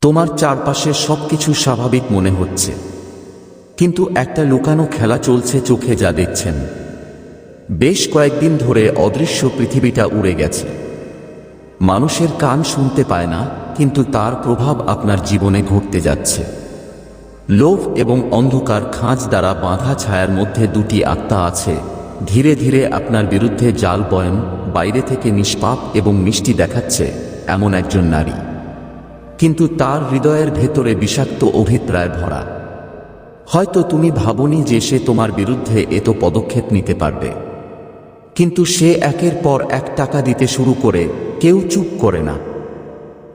তোমার চারপাশে সবকিছু স্বাভাবিক মনে হচ্ছে। কিন্তু একটা লুকানো খেলা চলছে চোখে যা দেখছেন। বেশ কয়েকদিন ধরে অদৃশ্য পৃথিবীটা উড়ে গেছে। মানুষের কান শুনতে পায় না, কিন্তু তার প্রভাব আপনার জীবনে ঘটতে যাচ্ছে। লোভ এবং অন্ধকার খাঁজ দ্বারা বাঁধা ছায়ার মধ্যে দুটি আত্মা আছে। ধীরে ধীরে আপনার বিরুদ্ধে জাল বয়ন, বাইরে থেকে নিষ্পাপ এবং মিষ্টি দেখাচ্ছে এমন একজন নারী। কিন্তু তার হৃদয়ের ভেতরে বিষাক্ত অভিপ্রায় ভরা। হয়তো তুমি ভাবনি যে সে তোমার বিরুদ্ধে এত পদক্ষেপ নিতে পারবে। কিন্তু সে একের পর এক টাকা দিতে শুরু করে, কেউ চুপ করে না।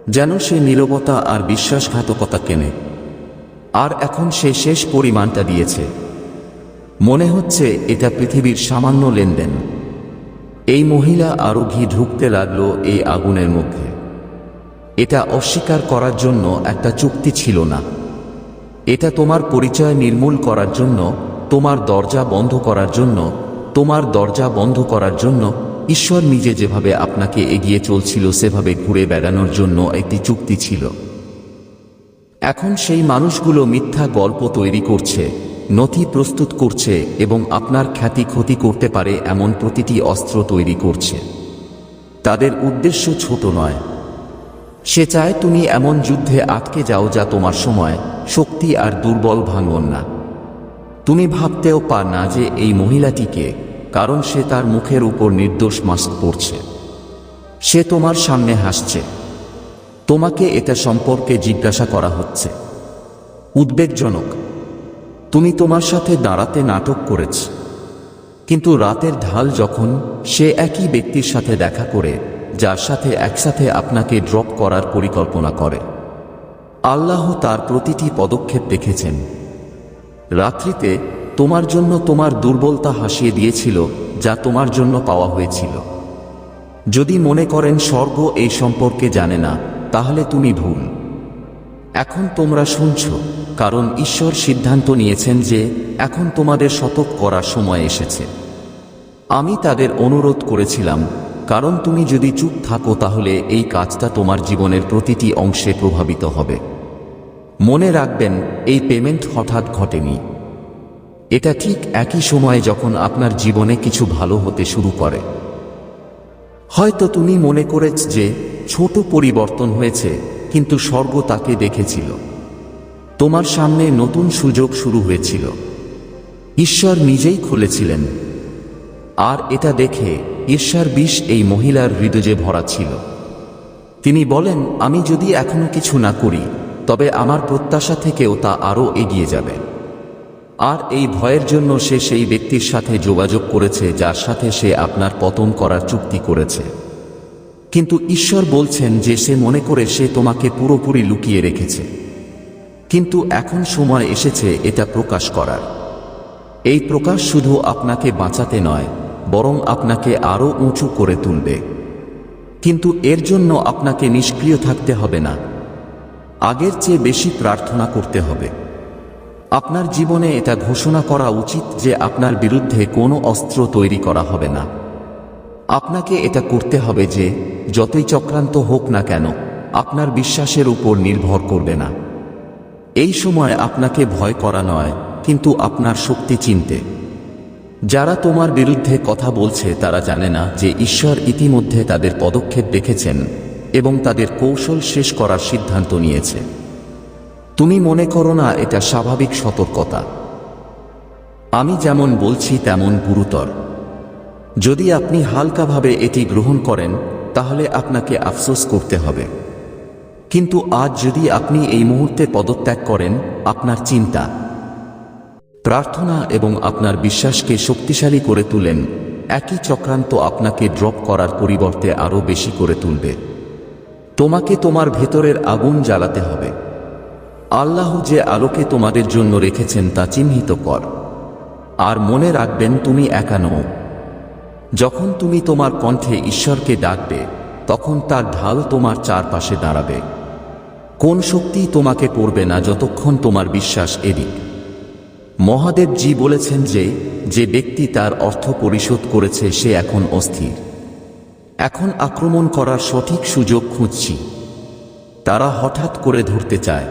যেন সে নীরবতা আর বিশ্বাসঘাতকতা কেনে। আর এখন সে শেষ পরিমাণটা দিয়েছে। মনে হচ্ছে এটা পৃথিবীর সামান্য লেনদেন। এই মহিলা আরও ঘি ঢুকতে লাগল এই আগুনের মধ্যে। এটা অস্বীকার করার জন্য একটা চুক্তি ছিল না। এটা তোমার পরিচয় নির্মূল করার জন্য, তোমার দরজা বন্ধ করার জন্য, তোমার দরজা বন্ধ করার জন্য, ঈশ্বর নিজে যেভাবে আপনাকে এগিয়ে চলছিল সেভাবে ঘুরে বেড়ানোর জন্য একটি চুক্তি ছিল। এখন সেই মানুষগুলো মিথ্যা গল্প তৈরি করছে, নথি প্রস্তুত করছে এবং আপনার খ্যাতি ক্ষতি করতে পারে এমন প্রতিটি অস্ত্র তৈরি করছে। তাদের উদ্দেশ্য ছোট নয় সে চায় তুমি এমন যুদ্ধে আটকে যাও যা তোমার সময়, শক্তি আর দুর্বল ভাঙন না। তুমি ভাবতেও পা না যে এই মহিলাটিকে, কারণ সে তার মুখের উপর নির্দোষ মাস্ক পরছে। সে তোমার সামনে হাসছে। তোমাকে এটা সম্পর্কে জিজ্ঞাসা করা হচ্ছে। উদ্বেগজনক। তুমি তোমার সাথে দাঁড়াতে নাটক করেছ। কিন্তু রাতের ঢাল যখন সে একই ব্যক্তির সাথে দেখা করে যার সাথে একসাথে আপনাকে ড্রপ করার পরিকল্পনা করে। আল্লাহ তার প্রতিটি পদক্ষেপ দেখেছেন। রাত্রিতে তোমার জন্য তোমার দুর্বলতা হাসিয়ে দিয়েছিল, যা তোমার জন্য পাওয়া হয়েছিল। যদি মনে করেন স্বর্গ এই সম্পর্কে জানে না, তাহলে তুমি ভুল। এখন তোমরা শুনছ, কারণ ঈশ্বর সিদ্ধান্ত নিয়েছেন যে এখন তোমাদের শতক করার সময় এসেছে। আমি তাদের অনুরোধ করেছিলাম কারণ তুমি যদি চুপ থাকো তাহলে এই কাজটা তোমার জীবনের প্রতিটি অংশে প্রভাবিত হবে। মনে রাখবেন, এই পেমেন্ট হঠাৎ ঘটেনি। এটা ঠিক একই সময়ে যখন আপনার জীবনে কিছু ভালো হতে শুরু করে। হয়তো তুমি মনে করেছ যে, ছোট পরিবর্তন হয়েছে, কিন্তু স্বর্গ তাকে দেখেছিল। তোমার সামনে নতুন সুযোগ শুরু হয়েছিল। ঈশ্বর নিজেই খুলেছিলেন। আর এটা দেখে ঈশ্বর বিষ এই মহিলার হৃদয়ে ভরা ছিল। তিনি বলেন, আমি যদি এখনও কিছু না করি, তবে আমার প্রত্যাশা থেকেও তা আরও এগিয়ে যাবে। আর এই ভয়ের জন্য সে সেই ব্যক্তির সাথে যোগাযোগ করেছে, যার সাথে সে আপনার পতন করার চুক্তি করেছে। কিন্তু ঈশ্বর বলছেন যে সে মনে করে সে তোমাকে পুরোপুরি লুকিয়ে রেখেছে। কিন্তু এখন সময় এসেছে এটা প্রকাশ করার। এই প্রকাশ শুধু আপনাকে বাঁচাতে নয় বরং আপনাকে আরও উঁচু করে তুলবে। কিন্তু এর জন্য আপনাকে নিষ্ক্রিয় থাকতে হবে না। আগের চেয়ে বেশি প্রার্থনা করতে হবে। আপনার জীবনে এটা ঘোষণা করা উচিত যে আপনার বিরুদ্ধে কোনো অস্ত্র তৈরি করা হবে না। আপনাকে এটা করতে হবে যে, যতই চক্রান্ত হোক না কেন, আপনার বিশ্বাসের উপর নির্ভর করবে না। এই সময় আপনাকে ভয় করা নয়, কিন্তু আপনার শক্তি চিনতে। যারা তোমার বিরুদ্ধে কথা বলছে, তারা জানে না যে ঈশ্বর ইতিমধ্যে তাদের পদক্ষেপ দেখেছেন এবং তাদের কৌশল শেষ করার সিদ্ধান্ত নিয়েছে। তুমি মনে করো না, এটা স্বাভাবিক সতর্কতা। আমি যেমন বলছি, তেমন গুরুতর। যদি আপনি হালকাভাবে এটি গ্রহণ করেন, তাহলে আপনাকে আফসোস করতে হবে। কিন্তু আজ যদি আপনি এই মুহূর্তে পদত্যাগ করেন, আপনার চিন্তা প্রার্থনা এবং আপনার বিশ্বাসকে শক্তিশালী করে তুলেন। একই চক্রান্ত আপনাকে ড্রপ করার পরিবর্তে আরও বেশি করে তুলবে। তোমাকে তোমার ভেতরের আগুন জ্বালাতে হবে। আল্লাহ যে আলোকে তোমাদের জন্য রেখেছেন তা চিহ্নিত কর। আর মনে রাখবেন, তুমি একা নও। যখন তুমি তোমার কণ্ঠে ঈশ্বরকে ডাকবে, তখন তার ঢাল তোমার চারপাশে দাঁড়াবে। কোন শক্তি তোমাকে পড়বে না যতক্ষণ তোমার বিশ্বাস এদিক। মহাদেব জি বলেছেন যে যে ব্যক্তি তার অর্থ পরিশোধ করেছে, সে এখন অস্থির। এখন আক্রমণ করার সঠিক সুযোগ খুঁজছি। তারা হঠাৎ করে ধরতে চায়।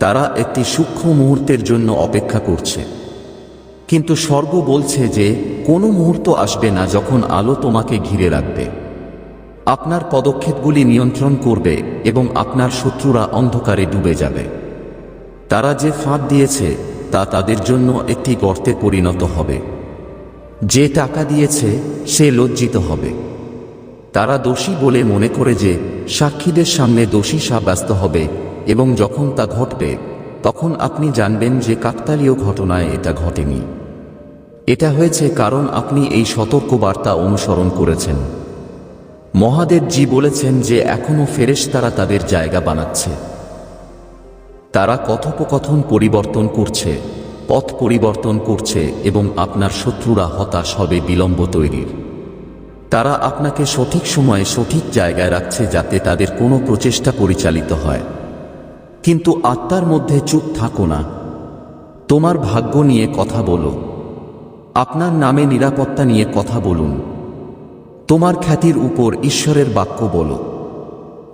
তারা একটি সূক্ষ্ম মুহূর্তের জন্য অপেক্ষা করছে। কিন্তু স্বর্গ বলছে যে, কোনো মুহূর্ত আসবে না যখন আলো তোমাকে ঘিরে রাখবে। আপনার পদক্ষেপগুলি নিয়ন্ত্রণ করবে এবং আপনার শত্রুরা অন্ধকারে ডুবে যাবে। তারা যে ফাঁদ দিয়েছে তা তাদের জন্য একটি গর্তে পরিণত হবে। যে টাকা দিয়েছে, সে লজ্জিত হবে। তারা দোষী বলে মনে করে যে, সাক্ষীদের সামনে দোষী সাব্যস্ত হবে এবং যখন তা ঘটবে, তখন আপনি জানবেন যে কাকতালীয় ঘটনায় এটা ঘটেনি। এটা হয়েছে কারণ আপনি এই সতর্কবার্তা অনুসরণ করেছেন। মহাদেব জি বলেছেন যে এখনও ফেরেশ তারা তাদের জায়গা বানাচ্ছে। তারা কথোপকথন পরিবর্তন করছে, পথ পরিবর্তন করছে এবং আপনার শত্রুরা হতাশ হবে বিলম্ব তৈরির। তারা আপনাকে সঠিক সময়ে সঠিক জায়গায় রাখছে যাতে তাদের কোনো প্রচেষ্টা পরিচালিত হয়। কিন্তু আত্মার মধ্যে চুপ থাকো না। তোমার ভাগ্য নিয়ে কথা বলো। আপনার নামে নিরাপত্তা নিয়ে কথা বলুন। তোমার খ্যাতির উপর ঈশ্বরের বাক্য বলো।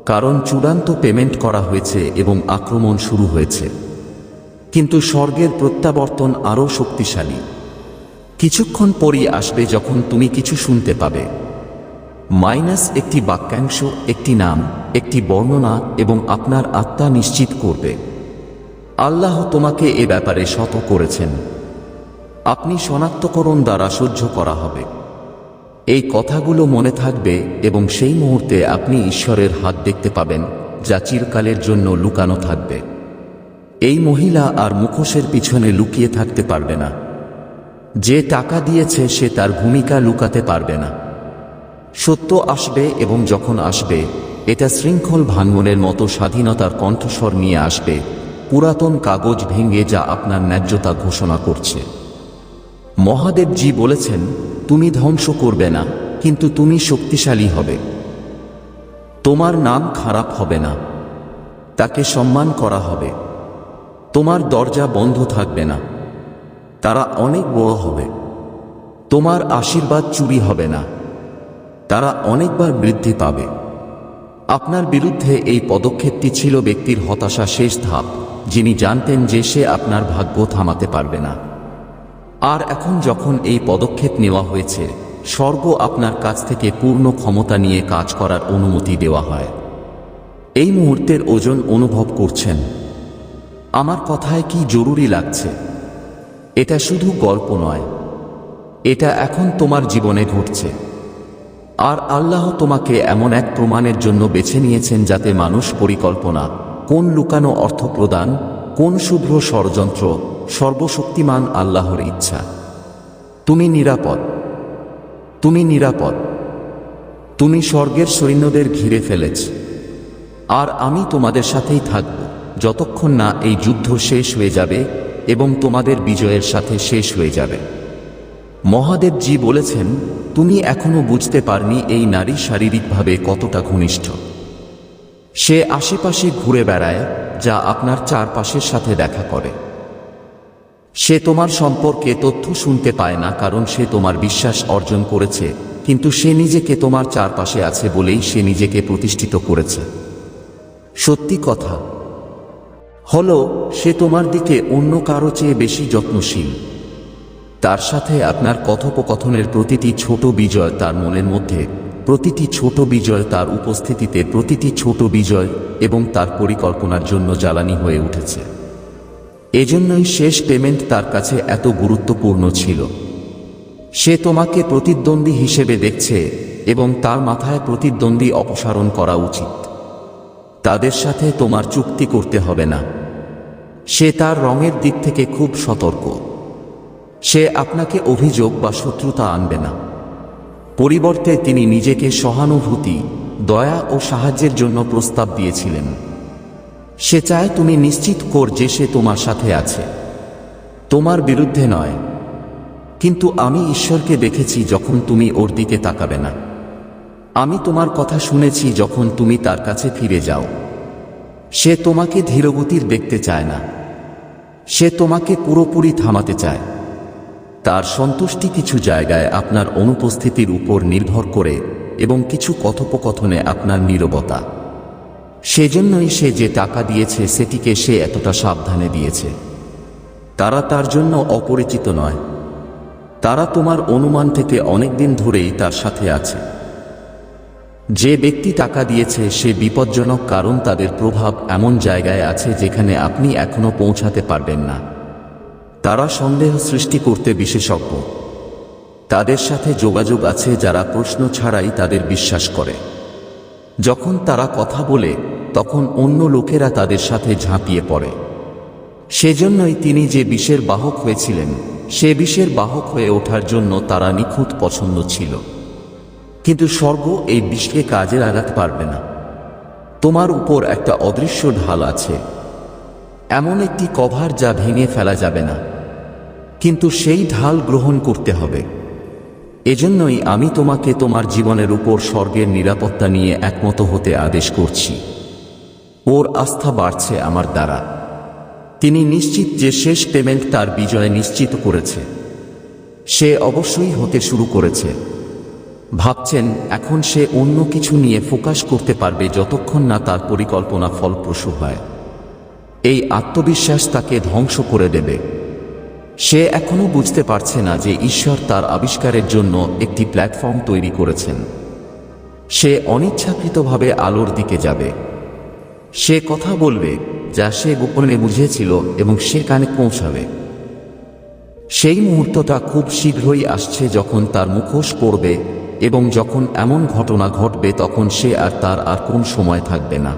কারণ চূড়ান্ত পেমেন্ট করা হয়েছে এবং আক্রমণ শুরু হয়েছে। কিন্তু স্বর্গের প্রত্যাবর্তন আরও শক্তিশালী। কিছুক্ষণ পরই আসবে যখন তুমি কিছু শুনতে পাবে। মাইনাস একটি বাক্যাংশ, একটি নাম, একটি বর্ণনা এবং আপনার আত্মা নিশ্চিত করবে। আল্লাহ তোমাকে এ ব্যাপারে শত করেছেন। আপনি শনাক্তকরণ দ্বারা সহ্য করা হবে। এই কথাগুলো মনে থাকবে এবং সেই মুহূর্তে আপনি ঈশ্বরের হাত দেখতে পাবেন, যা চিরকালের জন্য লুকানো থাকবে। এই মহিলা আর মুখোশের পিছনে লুকিয়ে থাকতে পারবে না। যে টাকা দিয়েছে সে তার ভূমিকা লুকাতে পারবে না। সত্য আসবে এবং যখন আসবে, এটা শৃঙ্খল ভাঙ্গনের মতো স্বাধীনতার কণ্ঠস্বর নিয়ে আসবে, পুরাতন কাগজ ভেঙে যা আপনার ন্যায্যতা ঘোষণা করছে। মহাদেবজি বলেছেন তুমি ধ্বংস করবে না, কিন্তু তুমি শক্তিশালী হবে। তোমার নাম খারাপ হবে না। তাকে সম্মান করা হবে। তোমার দরজা বন্ধ থাকবে না। তারা অনেক বড় হবে। তোমার আশীর্বাদ চুরি হবে না। তারা অনেকবার বৃদ্ধি পাবে। আপনার বিরুদ্ধে এই পদক্ষেপটি ছিল ব্যক্তির হতাশা শেষ ধাপ, যিনি জানতেন যে সে আপনার ভাগ্য থামাতে পারবে না। আর এখন যখন এই পদক্ষেপ নেওয়া হয়েছে, স্বর্গ আপনার কাছ থেকে পূর্ণ ক্ষমতা নিয়ে কাজ করার অনুমতি দেওয়া হয়। এই মুহূর্তের ওজন অনুভব করছেন। আমার কথায় কি জরুরি লাগছে? এটা শুধু গল্প নয়। এটা এখন তোমার জীবনে ঘটছে। আর আল্লাহ তোমাকে এমন এক প্রমাণের জন্য বেছে নিয়েছেন যাতে মানুষ পরিকল্পনা, কোন লুকানো অর্থ প্রদান কোন শুভ্র ষড়যন্ত্র সর্বশক্তিমান আল্লাহর ইচ্ছা। তুমি নিরাপদ। তুমি নিরাপদ। তুমি স্বর্গের সৈন্যদের ঘিরে ফেলেছ। আর আমি তোমাদের সাথেই থাকব। যতক্ষণ না এই যুদ্ধ শেষ হয়ে যাবে এবং তোমাদের বিজয়ের সাথে শেষ হয়ে যাবে। মহাদেবজি বলেছেন, তুমি এখনও বুঝতে পারনি এই নারী শারীরিকভাবে কতটা ঘনিষ্ঠ। সে আশেপাশে ঘুরে বেড়ায়, যা আপনার চারপাশের সাথে দেখা করে। সে তোমার সম্পর্কে তথ্য শুনতে পায় না কারণ সে তোমার বিশ্বাস অর্জন করেছে, কিন্তু সে নিজেকে তোমার চারপাশে আছে বলেই সে নিজেকে প্রতিষ্ঠিত করেছে। সত্যি কথা। হলো, সে তোমার দিকে অন্য কারও চেয়ে বেশি যত্নশীল। তার সাথে আপনার কথোপকথনের প্রতিটি ছোট বিজয় তার মনের মধ্যে, প্রতিটি ছোট বিজয় তার উপস্থিতিতে প্রতিটি ছোট বিজয় এবং তার পরিকল্পনার জন্য জ্বালানি হয়ে উঠেছে। এজন্যই শেষ পেমেন্ট তার কাছে এত গুরুত্বপূর্ণ ছিল। সে তোমাকে প্রতিদ্বন্দ্বী হিসেবে দেখছে এবং তার মাথায় প্রতিদ্বন্দ্বী অপসারণ করা উচিত। তাদের সাথে তোমার চুক্তি করতে হবে না। সে তার রঙের দিক থেকে খুব সতর্ক। সে আপনাকে অভিযোগ বা শত্রুতা আনবে না। পরিবর্তে তিনি নিজেকে সহানুভূতি, দয়া ও সাহায্যের জন্য প্রস্তাব দিয়েছিলেন। সে চায় তুমি নিশ্চিত কর যে সে তোমার সাথে আছে। তোমার বিরুদ্ধে নয়। কিন্তু আমি ঈশ্বরকে দেখেছি যখন তুমি ওর দিকে তাকাবে না। আমি তোমার কথা শুনেছি যখন তুমি তার কাছে ফিরে যাও। সে তোমাকে ধীরগতির দেখতে চায় না। সে তোমাকে পুরোপুরি থামাতে চায়। তার সন্তুষ্টি কিছু জায়গায় আপনার অনুপস্থিতির উপর নির্ভর করে এবং কিছু কথোপকথনে আপনার নীরবতা। সেজন্যই সে যে টাকা দিয়েছে সেটিকে সে এতটা সাবধানে দিয়েছে। তারা তার জন্য অপরিচিত নয়। তারা তোমার অনুমান থেকে অনেকদিন ধরেই তার সাথে আছে। যে ব্যক্তি টাকা দিয়েছে সে বিপজ্জনক কারণ তাদের প্রভাব এমন জায়গায় আছে যেখানে আপনি এখনও পৌঁছাতে পারবেন না। তারা সন্দেহ সৃষ্টি করতে বিশেষজ্ঞ। তাদের সাথে যোগাযোগ আছে যারা প্রশ্ন ছাড়াই তাদের বিশ্বাস করে। যখন তারা কথা বলে, তখন অন্য লোকেরা তাদের সাথে ঝাঁপিয়ে পড়ে। সেজন্যই তিনি যে বিষের বাহক হয়েছিলেন, সে বিষের বাহক হয়ে ওঠার জন্য তারা নিখুঁত পছন্দ ছিল। কিন্তু স্বর্গ এই বিষকে কাজে লাগাতে পারবে না। তোমার উপর একটা অদৃশ্য ঢাল আছে। এমন একটি কভার যা ভেঙে ফেলা যাবে না। কিন্তু সেই ঢাল গ্রহণ করতে হবে। এজন্যই আমি তোমাকে তোমার জীবনের উপর স্বর্গের নিরাপত্তা নিয়ে একমত হতে আদেশ করছি। ওর আস্থা বাড়ছে আমার দ্বারা। তিনি নিশ্চিত যে শেষ পেমেন্ট তার বিজয় নিশ্চিত করেছে। সে অবশ্যই হতে শুরু করেছে। ভাবছেন, এখন সে অন্য কিছু নিয়ে ফোকাস করতে পারবে যতক্ষণ না তার পরিকল্পনা ফলপ্রসূ হয়। এই আত্মবিশ্বাস তাকে ধ্বংস করে দেবে। সে এখনও বুঝতে পারছে না যে ঈশ্বর তার আবিষ্কারের জন্য একটি প্ল্যাটফর্ম তৈরি করেছেন। সে অনিচ্ছাকৃতভাবে আলোর দিকে যাবে। সে কথা বলবে যা সে গোপনে বুঝেছিল এবং সে কানে পৌঁছাবে। সেই মুহূর্তটা খুব শীঘ্রই আসছে যখন তার মুখোশ পড়বে এবং যখন এমন ঘটনা ঘটবে তখন সে আর তার আর কোন সময় থাকবে না।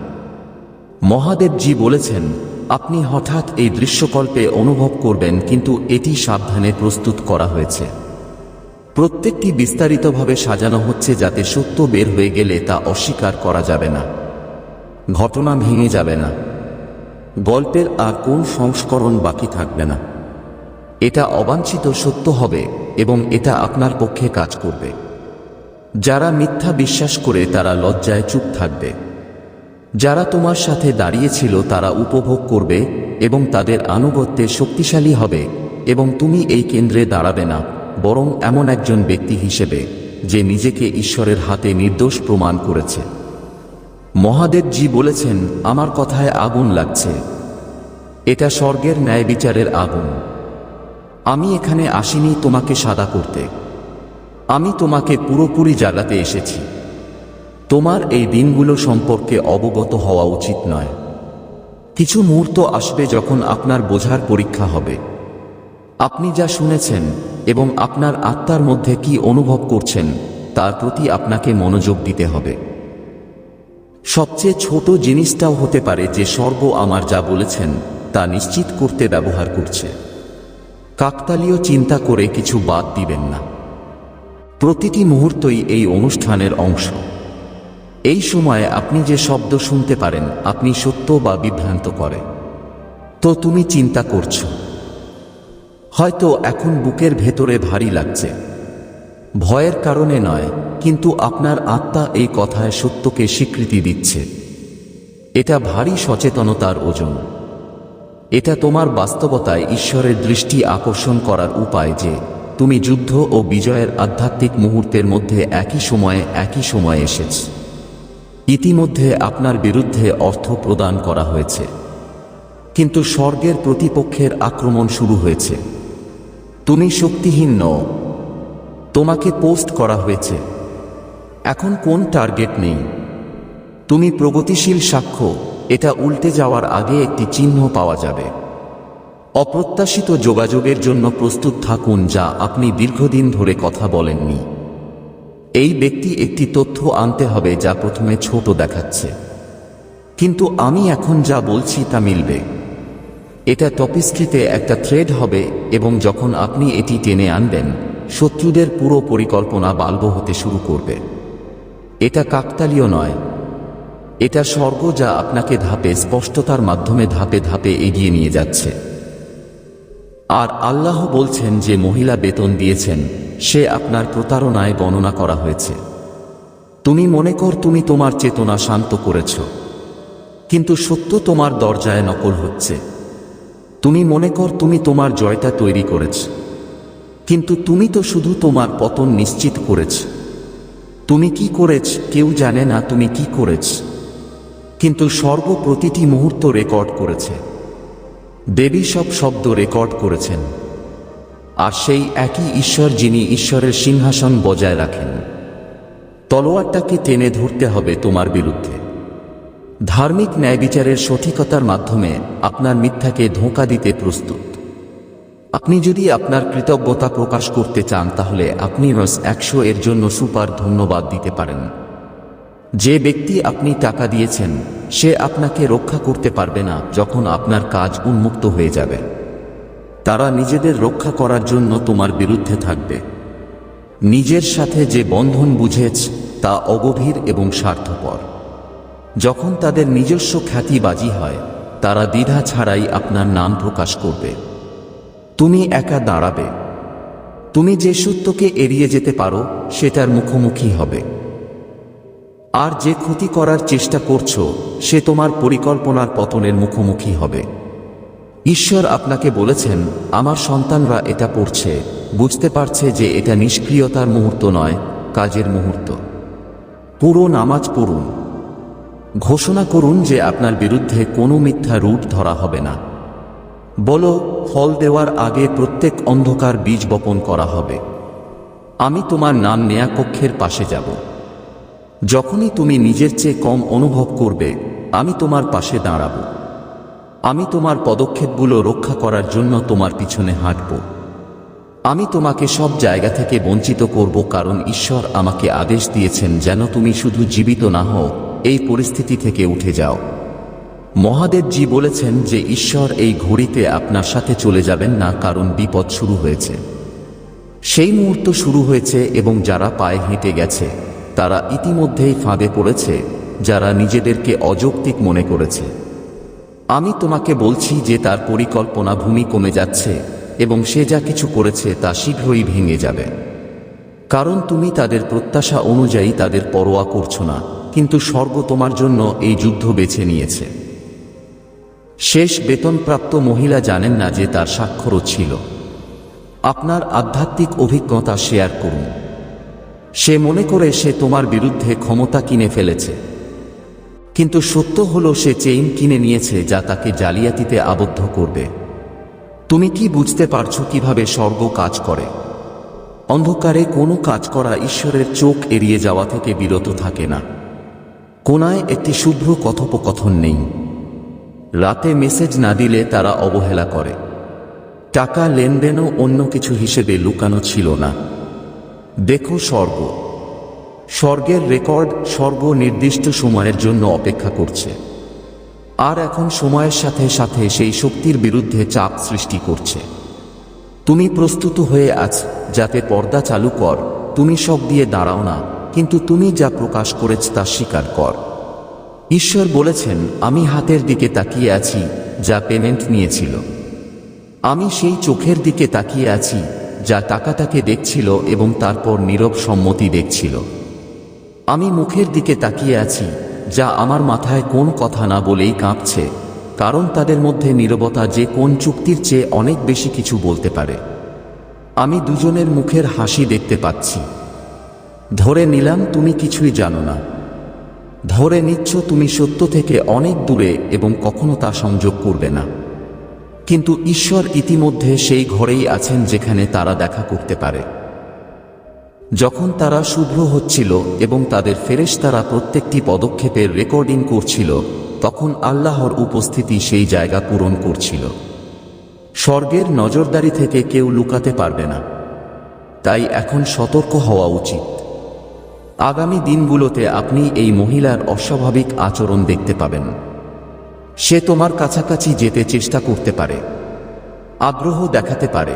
মহাদেবজি বলেছেন আপনি হঠাৎ এই দৃশ্যকল্পে অনুভব করবেন কিন্তু এটি সাবধানে প্রস্তুত করা হয়েছে। প্রত্যেকটি বিস্তারিতভাবে সাজানো হচ্ছে যাতে সত্য বের হয়ে গেলে তা অস্বীকার করা যাবে না। ঘটনা ভেঙে যাবে না। গল্পের আর কোন সংস্করণ বাকি থাকবে না। এটা অবাঞ্ছিত সত্য হবে এবং এটা আপনার পক্ষে কাজ করবে। যারা মিথ্যা বিশ্বাস করে তারা লজ্জায় চুপ থাকবে। যারা তোমার সাথে দাঁড়িয়েছিল তারা উপভোগ করবে এবং তাদের আনুগত্যে শক্তিশালী হবে এবং তুমি এই কেন্দ্রে দাঁড়াবে না, বরং এমন একজন ব্যক্তি হিসেবে, যে নিজেকে ঈশ্বরের হাতে নির্দোষ প্রমাণ করেছে। মহাদেবজি বলেছেন, আমার কথায় আগুন লাগছে। এটা স্বর্গের ন্যায় বিচারের আগুন। আমি এখানে আসিনি তোমাকে সাদা করতে। আমি তোমাকে পুরোপুরি জাগাতে এসেছি। তোমার এই দিনগুলো সম্পর্কে অবগত হওয়া উচিত নয়। কিছু মুহূর্ত আসবে যখন আপনার বোঝার পরীক্ষা হবে। আপনি যা শুনেছেন এবং আপনার আত্মার মধ্যে কি অনুভব করছেন, তার প্রতি আপনাকে মনোযোগ দিতে হবে। সবচেয়ে ছোট জিনিসটাও হতে পারে যে স্বর্গ আমার যা বলেছেন, তা নিশ্চিত করতে ব্যবহার করছে। কাকতালীয় চিন্তা করে কিছু বাদ দিবেন না। প্রতিটি মুহূর্তই এই অনুষ্ঠানের অংশ। এই সময়ে আপনি যে শব্দ শুনতে পারেন, আপনি সত্য বা বিভ্রান্ত করে। তো তুমি চিন্তা করছ। হয়তো এখন বুকের ভেতরে ভারী লাগছে। ভয়ের কারণে নয়, কিন্তু আপনার আত্মা এই কথায় সত্যকে স্বীকৃতি দিচ্ছে। এটা ভারী সচেতনতার ওজন। এটা তোমার বাস্তবতায় ঈশ্বরের দৃষ্টি আকর্ষণ করার উপায় যে, তুমি যুদ্ধ ও বিজয়ের আধ্যাত্মিক মুহূর্তের মধ্যে একই সময়ে একই সময়ে এসেছ। ইতিমধ্যে আপনার বিরুদ্ধে অর্থ প্রদান করা হয়েছে। কিন্তু স্বর্গের প্রতিপক্ষের আক্রমণ শুরু হয়েছে। তুমি শক্তিহীন তোমাকে পোস্ট করা হয়েছে। এখন কোন টার্গেট নেই? তুমি প্রগতিশীল সাক্ষ্য, এটা উল্টে যাওয়ার আগে একটি চিহ্ন পাওয়া যাবে। অপ্রত্যাশিত যোগাযোগের জন্য প্রস্তুত থাকুন যা আপনি দীর্ঘদিন ধরে কথা বলেননি। এই ব্যক্তি একটি তথ্য আনতে হবে যা প্রথমে ছোট দেখাচ্ছে। কিন্তু আমি এখন যা বলছি তা মিলবে। এটা টপিস্ট্রিতে একটা থ্রেড হবে এবং যখন আপনি এটি টেনে আনবেন, শত্রুদের পুরো পরিকল্পনা বাল্ব হতে শুরু করবে। এটা কাকতালীয় নয়। এটা স্বর্গ যা আপনাকে ধাপে, স্পষ্টতার মাধ্যমে ধাপে ধাপে এগিয়ে নিয়ে যাচ্ছে। আর আল্লাহ বলছেন যে মহিলা বেতন দিয়েছেন সে আপনার প্রতারণায় বর্ণনা করা হয়েছে। তুমি মনে কর তুমি তোমার চেতনা শান্ত করেছ। কিন্তু সত্য তোমার দরজায় নকল হচ্ছে। তুমি মনে কর তুমি তোমার জয়টা তৈরি করেছ। কিন্তু তুমি তো শুধু তোমার পতন নিশ্চিত করেছ। তুমি কি করেছ কেউ জানে না তুমি কি করেছ। কিন্তু সর্ব প্রতিটি মুহূর্ত রেকর্ড করেছে। দেবী সব শব্দ রেকর্ড করেছেন। আর সেই একই ঈশ্বর যিনি ঈশ্বরের সিংহাসন বজায় রাখেন। তলোয়ারটাকে টেনে ধরতে হবে তোমার বিরুদ্ধে। ধার্মিক ন্যায় বিচারের সঠিকতার মাধ্যমে আপনার মিথ্যাকে ধোঁকা দিতে প্রস্তুত। আপনি যদি আপনার কৃতজ্ঞতা প্রকাশ করতে চান, তাহলে আপনি রস একশো এর জন্য সুপার ধন্যবাদ দিতে পারেন। যে ব্যক্তি আপনি টাকা দিয়েছেন, সে আপনাকে রক্ষা করতে পারবে না যখন আপনার কাজ উন্মুক্ত হয়ে যাবে। তারা নিজেদের রক্ষা করার জন্য তোমার বিরুদ্ধে থাকবে। নিজের সাথে যে বন্ধন বুঝেছ, তা অগভীর এবং স্বার্থপর। যখন তাদের নিজস্ব খ্যাতি বাজি হয়, তারা দ্বিধা ছাড়াই আপনার নাম প্রকাশ করবে। তুমি একা দাঁড়াবে। তুমি যে সত্যকে এড়িয়ে যেতে পারো, সেটার মুখোমুখি হবে। আর যে ক্ষতি করার চেষ্টা করছ, সে তোমার পরিকল্পনার পতনের মুখোমুখি হবে। ঈশ্বর আপনাকে বলেছেন, আমার সন্তানরা এটা পড়ছে। বুঝতে পারছে যে এটা নিষ্ক্রিয়তার মুহূর্ত নয়, কাজের মুহূর্ত। পুরো নামাজ পড়ুন। ঘোষণা করুন যে আপনার বিরুদ্ধে কোনো মিথ্যা রুট ধরা হবে না। বলো, ফল দেওয়ার আগে প্রত্যেক অন্ধকার বীজ বপন করা হবে। আমি তোমার নাম নেয়া কক্ষের পাশে যাব। যখনই তুমি নিজের চেয়ে কম অনুভব করবে, আমি তোমার পাশে দাঁড়াব। আমি তোমার পদক্ষেপগুলো রক্ষা করার জন্য তোমার পিছনে হাঁটব। আমি তোমাকে সব জায়গা থেকে বঞ্চিত করব কারণ ঈশ্বর আমাকে আদেশ দিয়েছেন যেন তুমি শুধু জীবিত না হও, এই পরিস্থিতি থেকে উঠে যাও। মহাদেবজি বলেছেন যে ঈশ্বর এই ঘড়িতে আপনার সাথে চলে যাবেন না কারণ বিপদ শুরু হয়েছে। সেই মুহূর্ত শুরু হয়েছে এবং যারা পায়ে হেঁটে গেছে, তারা ইতিমধ্যেই ফাঁদে পড়েছে, যারা নিজেদেরকে অযৌক্তিক মনে করেছে। আমি তোমাকে বলছি যে তার পরিকল্পনা ভূমি কমে যাচ্ছে, এবং সে যা কিছু করেছে তা শীঘ্রই ভেঙে যাবে। কারণ তুমি তাদের প্রত্যাশা অনুযায়ী তাদের পরোয়া করছ না, কিন্তু স্বর্গ তোমার জন্য এই যুদ্ধ বেছে নিয়েছে। শেষ বেতনপ্রাপ্ত মহিলা জানেন না যে তার স্বাক্ষরও ছিল। আপনার আধ্যাত্মিক অভিজ্ঞতা শেয়ার করুন। সে মনে করে সে তোমার বিরুদ্ধে ক্ষমতা কিনে ফেলেছে। কিন্তু সত্য হলো সে চেইন কিনে নিয়েছে যা তাকে জালিয়াতিতে আবদ্ধ করবে। তুমি কি বুঝতে পারছ কীভাবে স্বর্গ কাজ করে? অন্ধকারে কোনো কাজ করা ঈশ্বরের চোখ এড়িয়ে যাওয়া থেকে বিরত থাকে না। কোনায় একটি শুভ্র কথোপকথন নেই। রাতে মেসেজ না দিলে তারা অবহেলা করে। টাকা লেনদেনও অন্য কিছু হিসেবে লুকানো ছিল না। দেখো স্বর্গ। স্বর্গের রেকর্ড স্বর্গ নির্দিষ্ট সময়ের জন্য অপেক্ষা করছে। আর এখন সময়ের সাথে সাথে সেই শক্তির বিরুদ্ধে চাপ সৃষ্টি করছে। তুমি প্রস্তুত হয়ে আছ, যাতে পর্দা চালু কর। তুমি সব দিয়ে দাঁড়াও না, কিন্তু তুমি যা প্রকাশ করেছ তা স্বীকার কর। ঈশ্বর বলেছেন, আমি হাতের দিকে তাকিয়ে আছি, যা পেমেন্ট নিয়েছিল। আমি সেই চোখের দিকে তাকিয়ে আছি, যা টাকাটাকে দেখছিল এবং তারপর নীরব সম্মতি দেখছিল। আমি মুখের দিকে তাকিয়ে আছি, যা আমার মাথায় কোন কথা না বলেই কাঁপছে, কারণ তাদের মধ্যে নীরবতা যে কোন চুক্তির চেয়ে অনেক বেশি কিছু বলতে পারে। আমি দুজনের মুখের হাসি দেখতে পাচ্ছি। ধরে নিলাম তুমি কিছুই জানো না। ধরে নিচ্ছ তুমি সত্য থেকে অনেক দূরে এবং কখনো তা সংযোগ করবে না। কিন্তু ঈশ্বর ইতিমধ্যে সেই ঘরেই আছেন যেখানে তারা দেখা করতে পারে। যখন তারা শুভ্র হচ্ছিল এবং তাদের ফেরেশ তারা প্রত্যেকটি পদক্ষেপের রেকর্ডিং করছিল, তখন আল্লাহর উপস্থিতি সেই জায়গা পূরণ করছিল। স্বর্গের নজরদারি থেকে কেউ লুকাতে পারবে না। তাই এখন সতর্ক হওয়া উচিত। আগামী দিনগুলোতে আপনি এই মহিলার অস্বাভাবিক আচরণ দেখতে পাবেন। সে তোমার কাছাকাছি যেতে চেষ্টা করতে পারে। আগ্রহ দেখাতে পারে।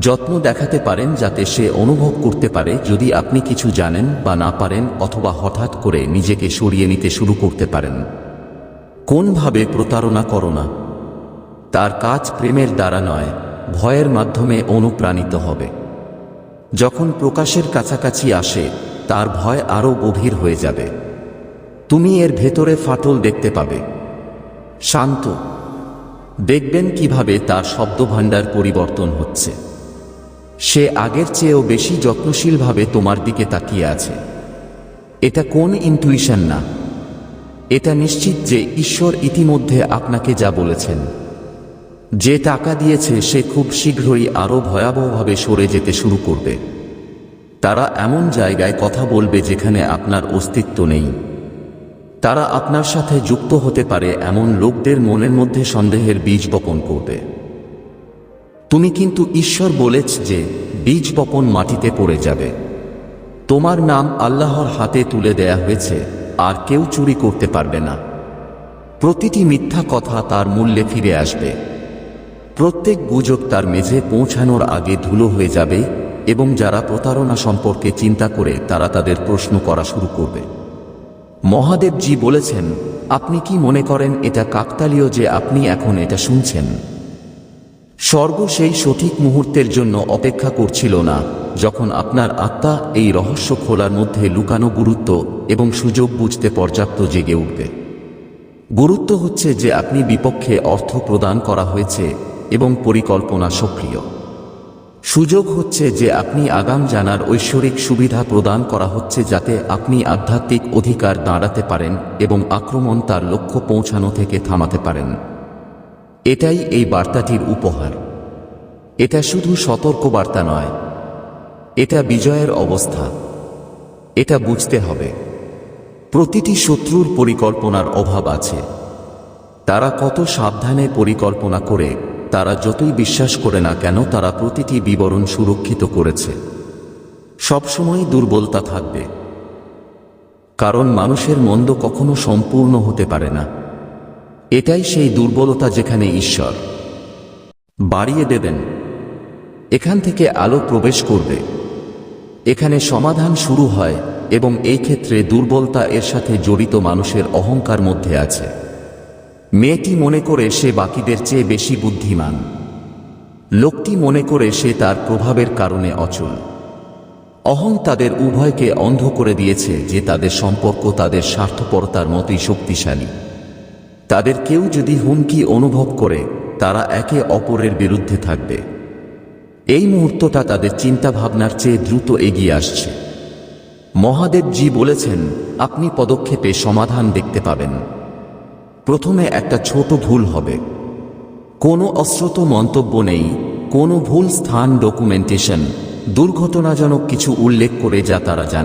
যত্ন দেখাতে পারেন যাতে সে অনুভব করতে পারে যদি আপনি কিছু জানেন বা না পারেন অথবা হঠাৎ করে নিজেকে সরিয়ে নিতে শুরু করতে পারেন। কোনভাবে প্রতারণা করো না। তার কাজ প্রেমের দ্বারা নয়, ভয়ের মাধ্যমে অনুপ্রাণিত হবে। যখন প্রকাশের কাছাকাছি আসে, তার ভয় আরও গভীর হয়ে যাবে। তুমি এর ভেতরে ফাটল দেখতে পাবে। শান্ত। দেখবেন কীভাবে তার শব্দভাণ্ডার পরিবর্তন হচ্ছে। সে আগের চেয়েও বেশি যত্নশীলভাবে তোমার দিকে তাকিয়ে আছে। এটা কোন ইনটুইশন না? এটা নিশ্চিত যে ঈশ্বর ইতিমধ্যে আপনাকে যা বলেছেন। যে টাকা দিয়েছে, সে খুব শীঘ্রই আরও ভয়াবহভাবে সরে যেতে শুরু করবে। তারা এমন জায়গায় কথা বলবে যেখানে আপনার অস্তিত্ব নেই। তারা আপনার সাথে যুক্ত হতে পারে এমন লোকদের মনের মধ্যে সন্দেহের বীজ বপন করবে। তুমি কিন্তু ঈশ্বর বলেছ যে, বীজ বপন মাটিতে পড়ে যাবে। তোমার নাম আল্লাহর হাতে তুলে দেয়া হয়েছে, আর কেউ চুরি করতে পারবে না। প্রতিটি মিথ্যা কথা তার মূল্যে ফিরে আসবে। প্রত্যেক গুজব তার মেঝে পৌঁছানোর আগে ধুলো হয়ে যাবে, এবং যারা প্রতারণা সম্পর্কে চিন্তা করে, তারা তাদের প্রশ্ন করা শুরু করবে। মহাদেবজি বলেছেন, আপনি কি মনে করেন এটা কাকতালীয় যে আপনি এখন এটা শুনছেন? স্বর্গ সেই সঠিক মুহূর্তের জন্য অপেক্ষা করছিল না, যখন আপনার আত্মা এই রহস্য খোলার মধ্যে লুকানো গুরুত্ব এবং সুযোগ বুঝতে পর্যাপ্ত জেগে উঠবে। গুরুত্ব হচ্ছে যে আপনি বিপক্ষে অর্থ প্রদান করা হয়েছে এবং পরিকল্পনা সক্রিয়। সুযোগ হচ্ছে যে আপনি আগাম জানার ঐশ্বরিক সুবিধা প্রদান করা হচ্ছে যাতে আপনি আধ্যাত্মিক অধিকার দাঁড়াতে পারেন এবং আক্রমণ তার লক্ষ্য পৌঁছানো থেকে থামাতে পারেন। এটাই এই বার্তাটির উপহার। এটা শুধু সতর্ক বার্তা নয়। এটা বিজয়ের অবস্থা। এটা বুঝতে হবে। প্রতিটি শত্রুর পরিকল্পনার অভাব আছে। তারা কত সাবধানে পরিকল্পনা করে, তারা যতই বিশ্বাস করে না কেন, তারা প্রতিটি বিবরণ সুরক্ষিত করেছে। সবসময় দুর্বলতা থাকবে। কারণ মানুষের মন্দ কখনো সম্পূর্ণ হতে পারে না। এটাই সেই দুর্বলতা যেখানে ঈশ্বর। বাড়িয়ে দেবেন। এখান থেকে আলো প্রবেশ করবে। এখানে সমাধান শুরু হয় এবং এই ক্ষেত্রে দুর্বলতা এর সাথে জড়িত মানুষের অহংকার মধ্যে আছে। মেয়েটি মনে করে সে বাকিদের চেয়ে বেশি বুদ্ধিমান। লোকটি মনে করে সে তার প্রভাবের কারণে অচল। অহং তাদের উভয়কে অন্ধ করে দিয়েছে যে তাদের সম্পর্ক তাদের স্বার্থপরতার মতোই শক্তিশালী। তাদের কেউ যদি হুমকি অনুভব করে, তারা একে অপরের বিরুদ্ধে থাকবে। এই মুহূর্তটা তাদের চিন্তাভাবনার চেয়ে দ্রুত এগিয়ে আসছে। মহাদেবজি বলেছেন, আপনি পদক্ষেপে সমাধান দেখতে পাবেন। প্রথমে একটা ছোট ভুল হবে। কোনো অশ্রুত মন্তব্য নেই, কোনো ভুল স্থান ডকুমেন্টেশন, দুর্ঘটনাজনক কিছু উল্লেখ করে যা তারা জানে।